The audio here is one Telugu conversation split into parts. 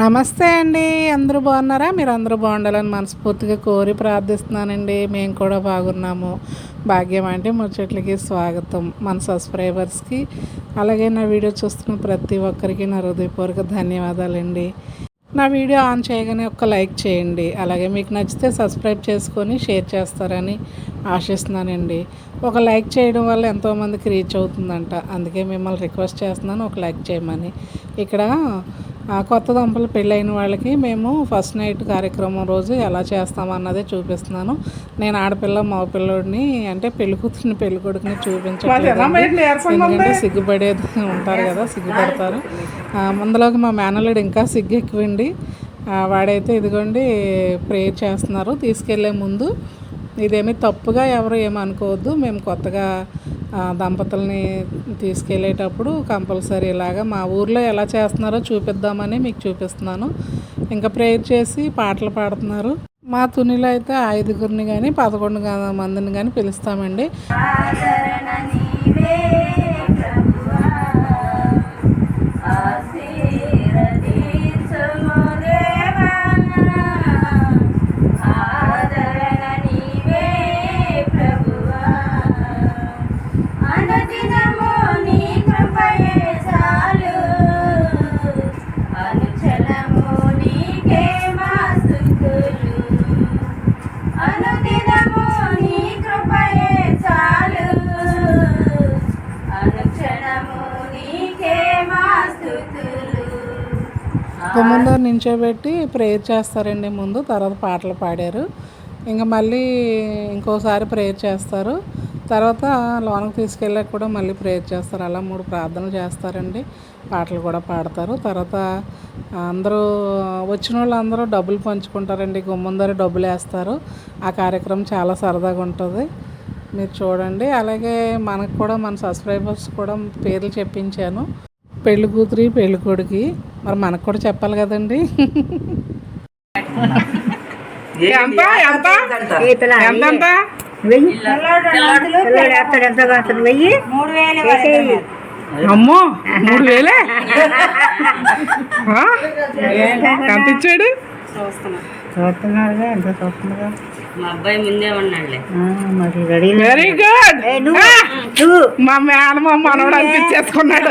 నమస్తే అండి. అందరూ బాగున్నారా? మీరు అందరూ బాగుండాలని మనస్ఫూర్తిగా కోరి ప్రార్థిస్తున్నానండి. మేము కూడా బాగున్నాము. భాగ్యం అంటే ముచ్చట్లకి స్వాగతం మన సబ్స్క్రైబర్స్కి. అలాగే నా వీడియో చూస్తున్న ప్రతి ఒక్కరికి నా హృదయపూర్వక ధన్యవాదాలండి. నా వీడియో ఆన్ చేయగానే ఒక లైక్ చేయండి. అలాగే మీకు నచ్చితే సబ్స్క్రైబ్ చేసుకొని షేర్ చేస్తారని ఆశిస్తున్నానండి. ఒక లైక్ చేయడం వల్ల ఎంతోమందికి రీచ్ అవుతుందంట. అందుకే మిమ్మల్ని రిక్వెస్ట్ చేస్తున్నాను. ఒక లైక్ చేయమని. ఇక్కడ కొత్త దంపలు పెళ్ళైన వాళ్ళకి మేము ఫస్ట్ నైట్ కార్యక్రమం రోజు ఎలా చేస్తామన్నదే చూపిస్తున్నాను. నేను ఆడపిల్ల మగ పిల్లోడిని అంటే పెళ్ళి కూతురిని పెళ్ళి కొడుకుని సిగ్గుపడేది ఉంటారు కదా సిగ్గుపడతారు. ముందులోకి మా మేనల్లుడు ఇంకా సిగ్గు ఎక్కువండి. ఆ, వాడైతే ఇదిగోండి ప్రేయర్ చేస్తున్నారు. తీసుకెళ్ళే ముందు ఇదేమి తప్పుగా ఎవరు ఏమనుకోవద్దు. మేము కొత్తగా దంపతుల్ని తీసుకెళ్ళేటప్పుడు కంపల్సరీ ఇలాగా మా ఊర్లో ఎలా చేస్తున్నారో చూపిద్దామని మీకు చూపిస్తున్నాను. ఇంకా ప్రేయర్ చేసి పాటలు పాడుతున్నారు. మా తునిలో అయితే ఐదుగురిని కానీ పదకొండు మందిని కానీ పిలుస్తామండి. ముందు నించోబెట్టి ప్రేయర్ చేస్తారండి ముందు తర్వాత పాటలు పాడారు. ఇంకా మళ్ళీ ఇంకోసారి ప్రేయర్ చేస్తారు. తర్వాత లోనకు తీసుకెళ్ళాక కూడా మళ్ళీ ప్రేయర్ చేస్తారు. అలా మూడు ప్రార్థనలు చేస్తారండి. పాటలు కూడా పాడతారు. తర్వాత అందరూ వచ్చిన వాళ్ళు అందరూ డబ్బులు పంచుకుంటారండి. గుమ్మందరూ డబ్బులు వేస్తారు. ఆ కార్యక్రమం చాలా సరదాగా ఉంటుంది. మీరు చూడండి. అలాగే మనకు కూడా మన సబ్స్క్రైబర్స్ కూడా పేర్లు చెప్పించాను. పెళ్ళి కూతురి పెళ్ళి కొడుకి. మరి మనకు కూడా చెప్పాలి కదండి. ఎంత? ఎంత? వెయ్యి. పిల్లోడు వేస్తాడు ఎంత కాస్తాడు వెయ్యి? మూడు వేలు వేసేయి. అమ్మో మూడు వేలే? ఎంత ఇచ్చాడు? చూస్తున్నారుగా ఎంత చూస్తున్నారుగా? మా అబ్బాయి ముందే ఉన్నాడులే. ఆ, మరి రెడీ వెరీ గుడ్ మా మేనమా మనోడు అనిపించేసుకున్నాడు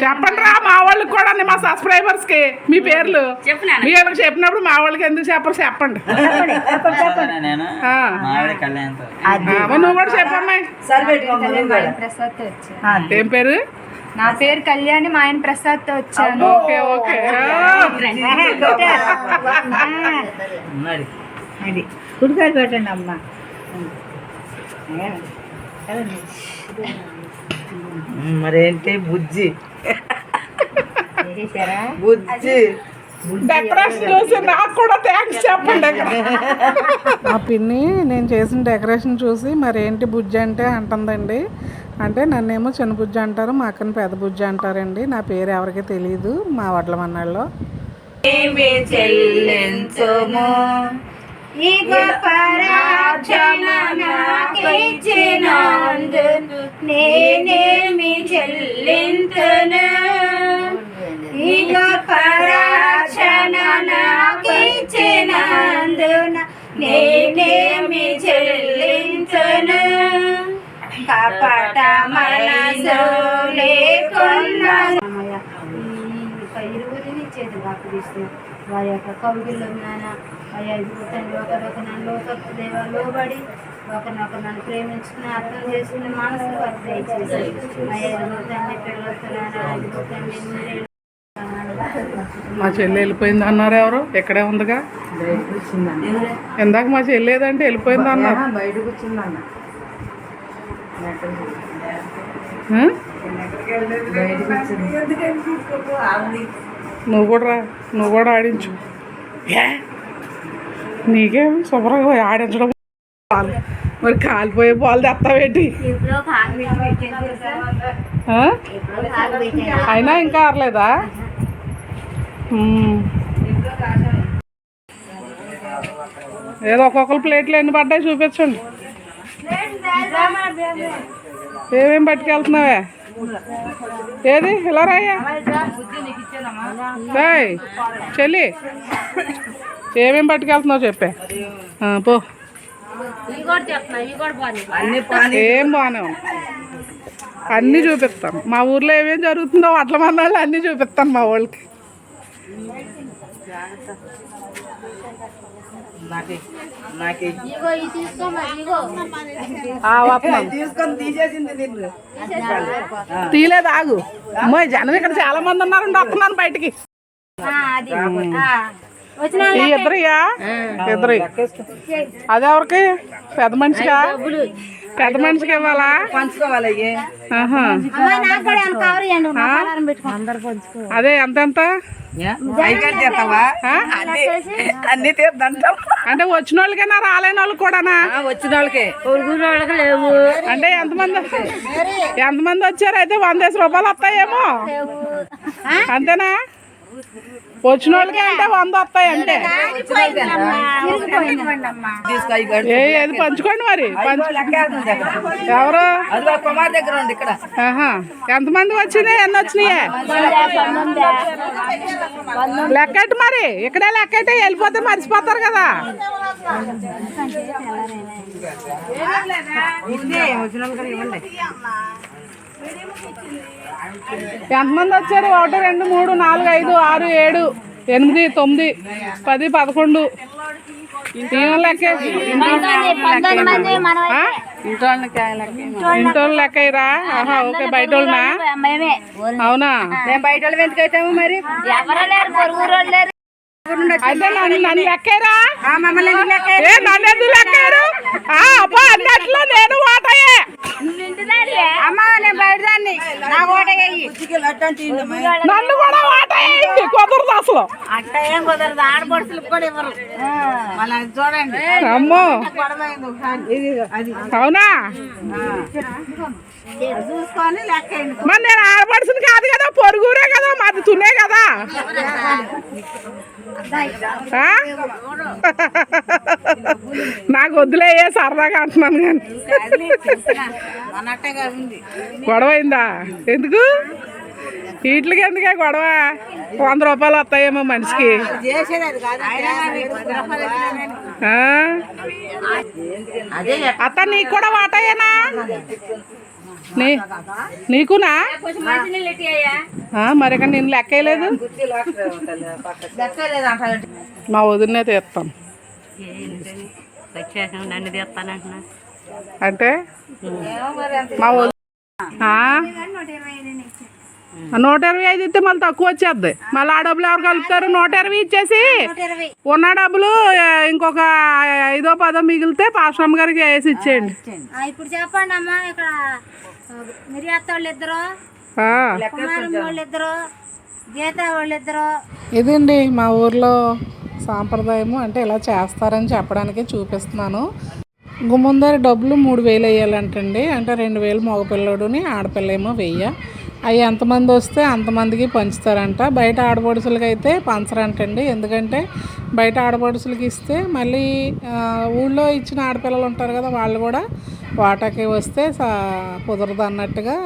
చెప్పండి రా మా వాళ్ళకి కూడా మా సబ్స్క్రైబర్స్కి మీ పేర్లు. చెప్పు నాన్న. మీ వాళ్ళకి చెప్పినప్పుడు మా వాళ్ళకి ఎందుకు చెప్పరు? చెప్పండి. మరి నువ్వు కూడా చెప్పమ్మాయి ఏం పేరు? నా పేరు కళ్యాణి మా ఆయన ప్రసాద్తో వచ్చాను ఓకే ఓకే. అది. కుడికాయలు పెట్టండి అమ్మ. మరేంటి? బుజ్జి. బుజ్జి. డెకరేషన్ చూసి నాకు కూడా థ్యాంక్స్ చెప్పండి మా పిన్ని నేను చేసిన డెకరేషన్ చూసి మరి ఏంటి బుజ్జి అంటే అంటుందండి. అంటే నన్నేమో చిన్న బుజ్జి అంటారు మా అక్కని పెద్ద బుజ్జి అంటారండి. నా పేరు ఎవరికి తెలియదు మా వడ్ల మన్నాళ్ళలో. చెల్లించుము? చెల్లింతును. ఇక పరాక్షణ నాకిచ్చినందున నేనేమి చెల్లింతును. కపట మనసు లేకున్నాను ఇరువురిని చేతి వాకు తీస్తూ వారి యొక్క కౌగిల్లో నాన్న వారి ఐదుగురు తండ్రి ఒకరొక నన్ను ఒక దేవ లోబడి ఒకరినొకరు నన్ను ప్రేమించుకుని అర్థం చేసుకుని మనసు వారికి దయచేసి ఆ ఐదుగురు తండ్రి మీరే మా చెల్లి వెళ్ళిపోయింది అన్నారు ఎవరు? ఇక్కడే ఉందిగా? ఇందాక మా చెల్లి ఏదంటే వెళ్ళిపోయింది అన్నారు. బయటకు వచ్చిందన్న? నువ్వు కూడా రా. నువ్వు కూడా ఆడించు. ఏ? నీకేం శుభ్రంగా ఆడించడం మరి కాలిపోయే బాల్ తెస్తావేంటి అయినా ఇంకా ఆరలేదా ఏదో ఒక్కొక్కరు ప్లేట్లు ఎన్ని పడ్డాయి చూపించండి. ఏమేమి పట్టుకెళ్తున్నావే? ఏది? ఇలా రాయ్యా? రాయ్ చెల్లి. ఏమేం పట్టుకెళ్తున్నావు చెప్పే. ఆ, పో. అన్ని పానీ. ఏం బాగానే అన్నీ చూపిస్తాను మా ఊర్లో ఏమేం జరుగుతుందో అట్ల మన వాళ్ళు అన్నీ చూపిస్తాను మా వాళ్ళకి. నాకే నాకే తీలేదు ఆగు. అమ్మో జనం ఇక్కడ చాలా మంది ఉన్నారు వస్తున్నాను బయటికి. ఆ, అది. ఆ, వచ్చిన ఈ ఇద్దరియా ఇద్దరు అది ఎవరికి? పెద్ద మనిషిగా పెద్ద మనిషికి ఇవ్వాలా? అదే ఎంత ఎంత అంటే వచ్చిన వాళ్ళకైనా రాలేని వాళ్ళకి కూడానా? వచ్చిన వాళ్ళకే. లేవు. అంటే ఎంతమంది? ఎంతమంది వచ్చారు? అయితే వందేసి రూపాయలు వస్తాయేమో. అంతేనా? వచ్చిన వాళ్ళకి అంటే వంద వస్తాయి అంటే ఏది పంచుకోండి మరి. పంచు లెక్కేస్తుంది అక్కడ ఎవరు? కుమార్ దగ్గర ఉంది ఇక్కడ. ఆహా. ఎంతమంది వచ్చినాయి ఎన్ని వచ్చినాయే? లెక్కటి మరి. ఇక్కడే లెక్కైతే వెళ్ళిపోతే మర్చిపోతారు కదా. ఎంతమంది వచ్చారు? ఒకటి రెండు మూడు నాలుగు ఐదు ఆరు ఏడు ఎనిమిది తొమ్మిది పది పదకొండు. ఈయన? ఇంటోళ్ళు లెక్క ఆహా ఓకే బయట వాళ్ళనా అవునా? మేము బయట వాళ్ళు మరి? అయితే నన్ను నన్ను లెక్కరా నన్ను ఎందుకు అబ్బా అన్నట్లో నేను అమ్మ నేను నా నన్ను కూడా కుదరదు అసలు. అట్ట ఏం కుదరదు. ఆడపడుచులకు కూడా ఇవ్వరు. మళ్ళీ చూడండి. అమ్మో. అవునా? చూసుకొని లెక్క మరి నేను కాదు కదా పొరుగురే కదా మాది తునే కదా? నాకు వద్దులేయే సరదాగా అంటున్నాను కానీ. గొడవ అయిందా? ఎందుకు? వీటికి ఎందుకే గొడవ? వంద రూపాయలు వస్తాయేమో మనిషికి? అత్త నీకు కూడా వాటాయేనా? నీ నీకునా? మరి ఇక్కడ నేను లెక్కలేదు లెక్కలేదు అంటారు మా వదినే తీస్తాం నన్ను తీస్తానంటున్నా. అంటే? మా? నూట ఇరవై ఐదు ఇస్తే మళ్ళీ తక్కువ వచ్చేద్ది. మళ్ళీ ఆ డబ్బులు ఎవరు కలుపుతారు? నూట ఇరవై ఇచ్చేసి ఉన్న డబ్బులు ఇంకొక ఐదో పదో మిగిలితే పాశ్రమ గారికి వేసి ఇచ్చేయండి. ఇప్పుడు చెప్పండి అమ్మా ఇక్కడ మిరియాత్త వాళ్ళు ఇద్దరు ఆ. కుమారం వాళ్ళు ఇద్దరు గీత వాళ్ళు ఇద్దరు ఇదండి మా ఊర్లో సాంప్రదాయము అంటే ఇలా చేస్తారని చెప్పడానికి చూపిస్తున్నాను. గుమ్మందారి డబ్బులు మూడు వేలు వేయాలంటండి. అంటే రెండు వేలు మగపిల్లడుని ఆడపిల్ల ఏమో వెయ్య. అవి ఎంతమంది వస్తే అంతమందికి పంచుతారంట. బయట ఆడపడుసులకి అయితే పంచరంటండి. ఎందుకంటే బయట ఆడపడుసులకి ఇస్తే మళ్ళీ ఊళ్ళో ఇచ్చిన ఆడపిల్లలు ఉంటారు కదా వాళ్ళు కూడా వాటాకి వస్తే సా కుదరదు అన్నట్టుగా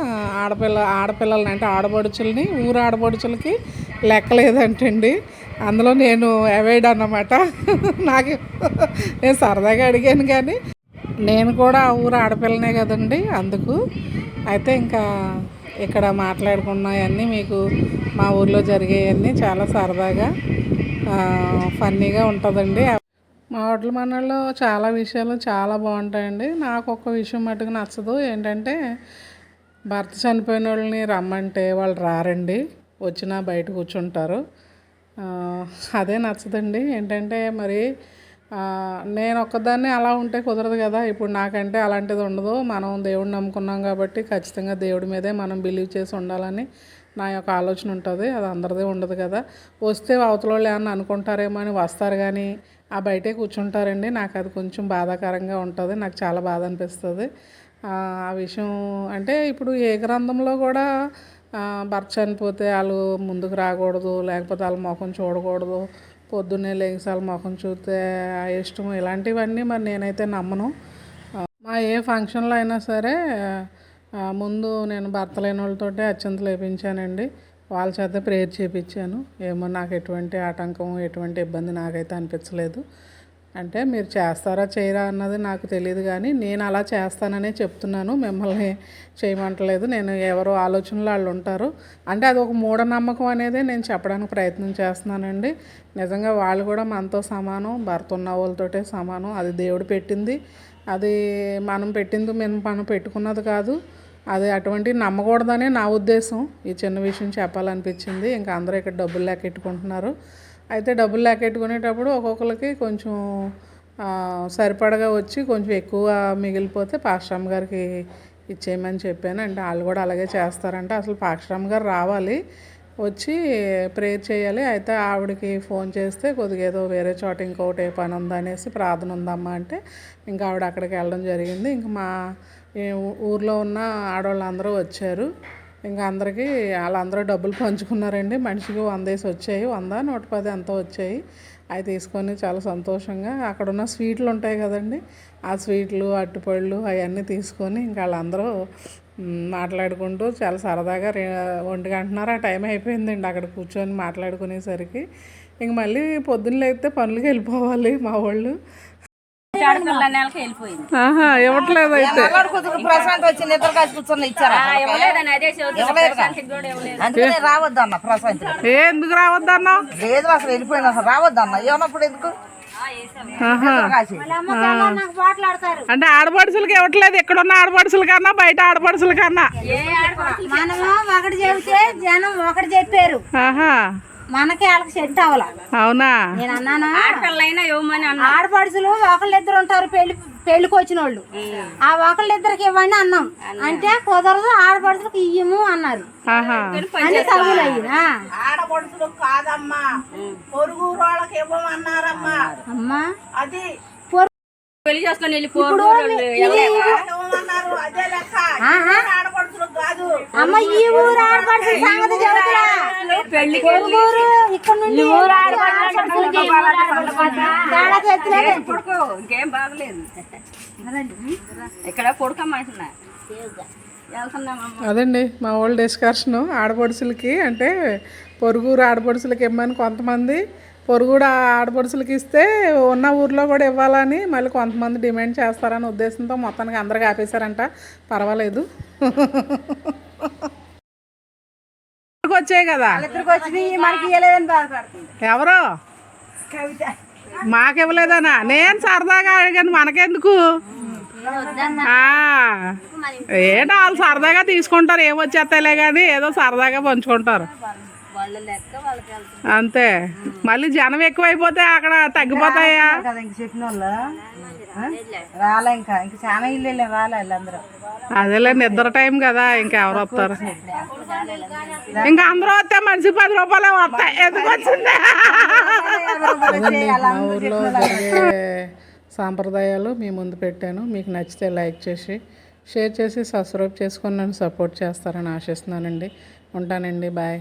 ఆడపిల్ల ఆడపిల్లల్ని అంటే ఆడపడుచుల్ని ఊరు ఆడపడుచులకి లెక్కలేదంటండి. అందులో నేను అవాయిడ్ అన్నమాట. నాకు నేను సరదాగా అడిగాను కానీ నేను కూడా ఆ ఊరు ఆడపిల్లనే కదండి అందుకు. అయితే ఇంకా ఇక్కడ మాట్లాడుకున్నవన్నీ మీకు మా ఊర్లో జరిగేవన్నీ చాలా సరదాగా ఫన్నీగా ఉంటుందండి. మా హోటల్ మనలో చాలా విషయాలు చాలా బాగుంటాయండి. నాకు ఒక విషయం మటుకు నచ్చదు. ఏంటంటే భర్త చనిపోయిన వాళ్ళని రమ్మంటే వాళ్ళు రారండి. వచ్చినా బయట కూర్చుంటారు. అదే నచ్చదండి. ఏంటంటే మరి నేను ఒక్కదాన్ని అలా ఉంటే కుదరదు కదా. ఇప్పుడు నాకంటే అలాంటిది ఉండదు. మనం దేవుడిని నమ్ముకున్నాం కాబట్టి ఖచ్చితంగా దేవుడి మీదే మనం బిలీవ్ చేసి ఉండాలని నా యొక్క ఆలోచన ఉంటుంది. అది అందరిదే ఉండదు కదా. వస్తే అవతల వాళ్ళు ఏమన్నా అనుకుంటారేమో అని వస్తారు కానీ ఆ బయటే కూర్చుంటారండి. నాకు అది కొంచెం బాధాకరంగా ఉంటుంది. నాకు చాలా బాధ అనిపిస్తుంది. ఆ విషయం అంటే ఇప్పుడు ఏ గ్రంథంలో కూడా భర్త చనిపోతే వాళ్ళు ముందుకు రాకూడదు లేకపోతే వాళ్ళ ముఖం చూడకూడదు పొద్దున్నే లేచాలి ముఖం చూస్తే ఇష్టం ఇలాంటివన్నీ మరి నేనైతే నమ్మను. మా ఏ ఫంక్షన్లో అయినా సరే ముందు నేను భర్త లేని వాళ్ళతోటే అత్యంత లేపించానండి. వాళ్ళ చేత ప్రేయర్ చేయించాను ఏమో నాకు ఎటువంటి ఆటంకం ఎటువంటి ఇబ్బంది నాకైతే అనిపించలేదు. అంటే మీరు చేస్తారా చేయరా అన్నది నాకు తెలియదు కానీ నేను అలా చేస్తాననే చెప్తున్నాను. మిమ్మల్ని చేయమంటలేదు. నేను ఎవరో ఆలోచనలు వాళ్ళు ఉంటారు. అంటే అది ఒక మూఢనమ్మకం అనేది నేను చెప్పడానికి ప్రయత్నం చేస్తున్నానండి. నిజంగా వాళ్ళు కూడా మనతో సమానం భర్త ఉన్న వాళ్ళతోటే సమానం. అది దేవుడు పెట్టింది. అది మనం పెట్టింది మేము మనం పెట్టుకున్నది కాదు. అది అటువంటి నమ్మకూడదనే నా ఉద్దేశం. ఈ చిన్న విషయం చెప్పాలనిపించింది. ఇంకా అందరూ ఇక్కడ డబ్బులు లెక్కెట్టుకుంటున్నారు. అయితే డబ్బులు లెక్కెట్టుకునేటప్పుడు ఒక్కొక్కరికి కొంచెం సరిపడగా వచ్చి కొంచెం ఎక్కువ మిగిలిపోతే పాశ్రామ్ గారికి ఇచ్చేయమని చెప్పాను. అంటే వాళ్ళు కూడా అలాగే చేస్తారంట. అసలు పాశ్రామ్ గారు రావాలి వచ్చి ప్రేయర్ చేయాలి. అయితే ఆవిడకి ఫోన్ చేస్తే కొద్దిగా ఏదో వేరే చోట ఇంకొకటి ఏ పని ఉందనేసి ప్రార్థన ఉందమ్మా అంటే ఇంకా ఆవిడ అక్కడికి వెళ్ళడం జరిగింది. ఇంకా మా ఊర్లో ఉన్న ఆడవాళ్ళందరూ వచ్చారు. ఇంకా అందరికీ వాళ్ళందరూ డబ్బులు పంచుకున్నారండి. మనిషికి వందేసి వచ్చాయి. వంద? నూట పది ఎంతో వచ్చాయి. అవి తీసుకొని చాలా సంతోషంగా అక్కడ ఉన్న స్వీట్లు ఉంటాయి కదండి. ఆ స్వీట్లు అట్టుపళ్ళు అవన్నీ తీసుకొని ఇంకా వాళ్ళందరూ మాట్లాడుకుంటూ చాలా సరదాగా రే ఒంటి గంటన్నర ఆ టైం అయిపోయిందండి అక్కడ కూర్చొని మాట్లాడుకునేసరికి. ఇంక మళ్ళీ పొద్దున్న అయితే పనులకి వెళ్ళిపోవాలి మా వాళ్ళు. నెలకి వెళ్ళిపోయింది. ఆహా ఇవ్వట్లేదు అయితే. కూతురు ప్రశాంత్ వచ్చి నిద్ర కాసి కూర్చొని ఇచ్చారా? ఇవ్వలేదని అదే అందుకనే రావద్దన్న ప్రశాంత్ ఎందుకు రావద్దన్నా లేదు అసలు వెళ్ళిపోయింది. అసలు రావద్దన్న ఏమన్నప్పుడు ఎందుకు? ఆహా. కాసి. నాకు మాట్లాడతారు. అంటే ఆడపడుచులకి ఇవ్వట్లేదు. ఎక్కడున్న ఆడపడుచుల కన్నా బయట ఆడపడుచుల కన్నా. మనము ఒకటి చెబితే జనం ఒకటి చెప్పారు. ఆహా. మనకి వాళ్ళకి సెట్ అవ్వాల. అవునా? నేను అన్నాను? ఆడపిల్లైనా ఇవ్వమని అన్నా. ఆడపడుచులు ఒకళ్ళిద్దరు ఉంటారు పెళ్ళి పెళ్ళికి వచ్చిన వాళ్ళు ఆ ఒకళ్ళిద్దరికి ఇవ్వండి అన్నాం. అంటే కుదరదు ఆడపడుచులకు ఇయ్యము అన్నారు. అన్ని తగులు అయ్యి ఆడపడుచులు కాదమ్మా. పొరుగు వాళ్ళకి ఇవ్వమన్నారమ్మా. అమ్మా. అది పెళ్ళి చేసుకొని కాదు. అమ్మ ఈ ఊరు ఆడపడుచుల సంగతి ఇంకేం బాగలేదు. ఇక్కడ కొడుకమ్మంటున్నా వెళ్తున్నామమ్మ. అదండి మా ఓల్డ్ డిస్కషన్ ఆడపడుచులకి అంటే పొరుగురు ఆడపడుచులకి ఇమ్మని కొంతమంది పొరుగుడు ఆడపడుచులకి ఇస్తే ఉన్న ఊర్లో కూడా ఇవ్వాలని మళ్ళీ కొంతమంది డిమాండ్ చేస్తారని ఉద్దేశంతో మొత్తానికి అందరికి ఆపేశారంట. పర్వాలేదు. వచ్చాయి కదా? ఇద్దరికి వచ్చి మనకి ఇవ్వలేదని బాధపడుతుంది. ఎవరు? మాకివ్వలేదనా నేను సరదాగా అడిగాను మనకెందుకు? ఏంటో వాళ్ళు సరదాగా తీసుకుంటారు ఏమొచ్చేస్తాయిలే కానీ ఏదో సరదాగా పంచుకుంటారు. అంతే. మళ్ళీ జనం ఎక్కువైపోతే అక్కడ తగ్గిపోతాయా? కదా? రాలే ఇంకా. ఇంక చాలా ఇల్లు రాలే వీళ్ళందరూ. అదేలే నిద్ర టైం కదా ఇంకెవరు వస్తారు? ఇంకా అందరూ వస్తే మనిషి పది రూపాయలే వస్తాయి. ఎందుకు వచ్చింది? అదండి, మా ఊర్లో జరిగే సాంప్రదాయాలు మీ ముందు పెట్టాను. మీకు నచ్చితే లైక్ చేసి షేర్ చేసి సబ్స్క్రైబ్ చేసుకొని నన్ను సపోర్ట్ చేస్తారని ఆశిస్తున్నానండి. ఉంటానండి బాయ్.